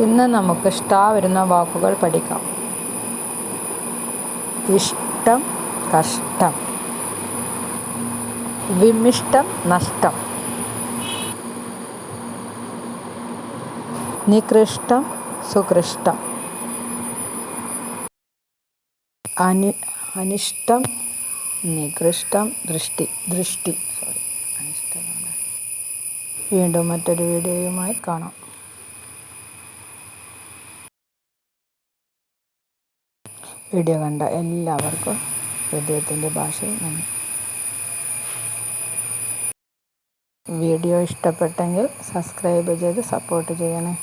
ഇന്ന് നമുക്ക് ഷ്ടാ വരുന്ന വാക്കുകൾ പഠിക്കാം. ഇഷ്ടം കഷ്ടം. വിമിഷ്ടം നഷ്ടം. നികൃഷ്ടം സുകൃഷ്ടം. അനി അനിഷ്ടം നികൃഷ്ടം ദൃഷ്ടി ദൃഷ്ടി. സോറി അനിഷ്ടമാണ്. വീണ്ടും മറ്റൊരു വീഡിയോയുമായി കാണാം. വീഡിയോ കണ്ട എല്ലാവർക്കും ഹൃദയത്തിന്റെ ഭാഷയിൽ നന്ദി. വീഡിയോ ഇഷ്ടപ്പെട്ടെങ്കിൽ സബ്സ്ക്രൈബ് ചെയ്ത് സപ്പോർട്ട് ചെയ്യണേ.